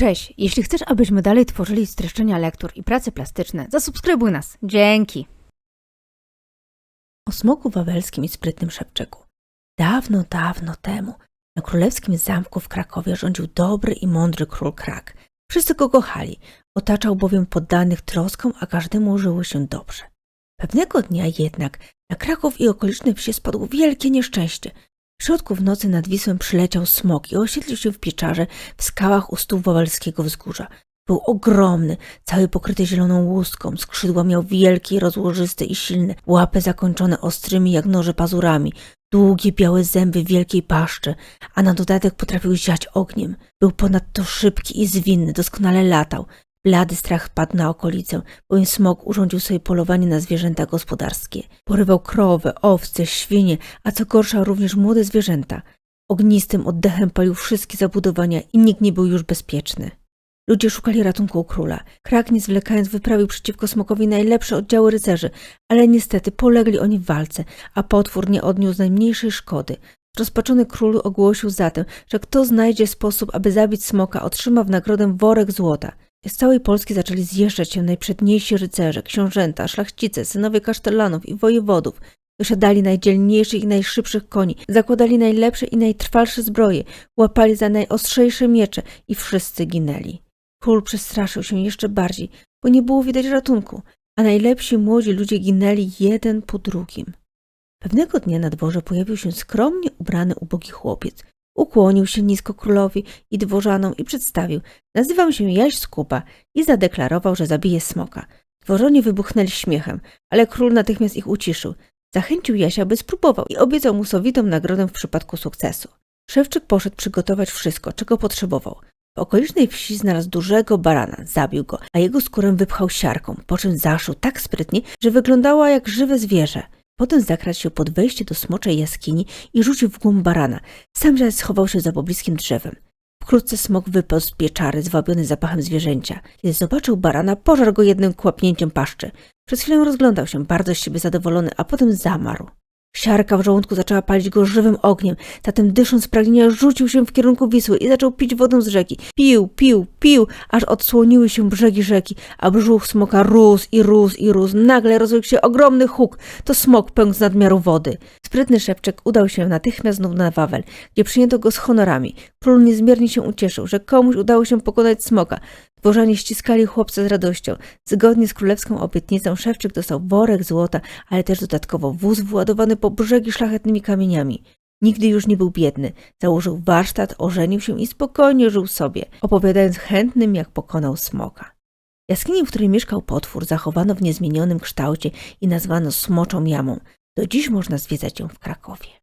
Cześć! Jeśli chcesz, abyśmy dalej tworzyli streszczenia lektur i prace plastyczne, zasubskrybuj nas. Dzięki! O smoku wawelskim i sprytnym szepczeku. Dawno, dawno temu na królewskim zamku w Krakowie rządził dobry i mądry król Krak. Wszyscy go kochali, otaczał bowiem poddanych troską, a każdemu żyło się dobrze. Pewnego dnia jednak na Kraków i okoliczne wsie spadło wielkie nieszczęście. W środku w nocy nad Wisłem przyleciał smok i osiedlił się w pieczarze w skałach u stóp wawelskiego wzgórza. Był ogromny, cały pokryty zieloną łuską, skrzydła miał wielkie, rozłożyste i silne, łapy zakończone ostrymi jak noże pazurami, długie białe zęby wielkiej paszczy, a na dodatek potrafił ziać ogniem. Był ponadto szybki i zwinny, doskonale latał. Blady strach padł na okolicę, bowiem smok urządził sobie polowanie na zwierzęta gospodarskie. Porywał krowy, owce, świnie, a co gorsza również młode zwierzęta. Ognistym oddechem palił wszystkie zabudowania i nikt nie był już bezpieczny. Ludzie szukali ratunku u króla. Krak, nie zwlekając, wyprawił przeciwko smokowi najlepsze oddziały rycerzy, ale niestety polegli oni w walce, a potwór nie odniósł najmniejszej szkody. Rozpaczony król ogłosił zatem, że kto znajdzie sposób, aby zabić smoka, otrzyma w nagrodę worek złota. Z całej Polski zaczęli zjeżdżać się najprzedniejsi rycerze, książęta, szlachcice, synowie kasztelanów i wojewodów. Dosiadali najdzielniejszych i najszybszych koni, zakładali najlepsze i najtrwalsze zbroje, łapali za najostrzejsze miecze i wszyscy ginęli. Król przestraszył się jeszcze bardziej, bo nie było widać ratunku, a najlepsi młodzi ludzie ginęli jeden po drugim. Pewnego dnia na dworze pojawił się skromnie ubrany ubogi chłopiec. Ukłonił się nisko królowi i dworzanom i przedstawił. Nazywam się Jaś Skupa i zadeklarował, że zabije smoka. Dworzanie wybuchnęli śmiechem, ale król natychmiast ich uciszył. Zachęcił Jasia, by spróbował i obiecał mu sowitą nagrodę w przypadku sukcesu. Szewczyk poszedł przygotować wszystko, czego potrzebował. W okolicznej wsi znalazł dużego barana, zabił go, a jego skórę wypchał siarką, po czym zaszył tak sprytnie, że wyglądała jak żywe zwierzę. Potem zakradł się pod wejście do smoczej jaskini i rzucił w głąb barana. Sam zaś schował się za pobliskim drzewem. Wkrótce smok wypadł z pieczary, zwabiony zapachem zwierzęcia. Kiedy zobaczył barana, pożarł go jednym kłapnięciem paszczy. Przez chwilę rozglądał się, bardzo z siebie zadowolony, a potem zamarł. Siarka w żołądku zaczęła palić go żywym ogniem. Zatem dysząc z pragnienia rzucił się w kierunku Wisły i zaczął pić wodę z rzeki. Pił, pił, pił, aż odsłoniły się brzegi rzeki, a brzuch smoka rósł i rósł i rósł. Nagle rozległ się ogromny huk. To smok pękł z nadmiaru wody. Sprytny szewczek udał się natychmiast znów na Wawel, gdzie przyjęto go z honorami. Król niezmiernie się ucieszył, że komuś udało się pokonać smoka. Dworzanie ściskali chłopca z radością. Zgodnie z królewską obietnicą szewczyk dostał worek złota, ale też dodatkowo wóz wyładowany po brzegi szlachetnymi kamieniami. Nigdy już nie był biedny. Założył warsztat, ożenił się i spokojnie żył sobie, opowiadając chętnym, jak pokonał smoka. Jaskinię, w której mieszkał potwór, zachowano w niezmienionym kształcie i nazwano Smoczą Jamą. Do dziś można zwiedzać ją w Krakowie.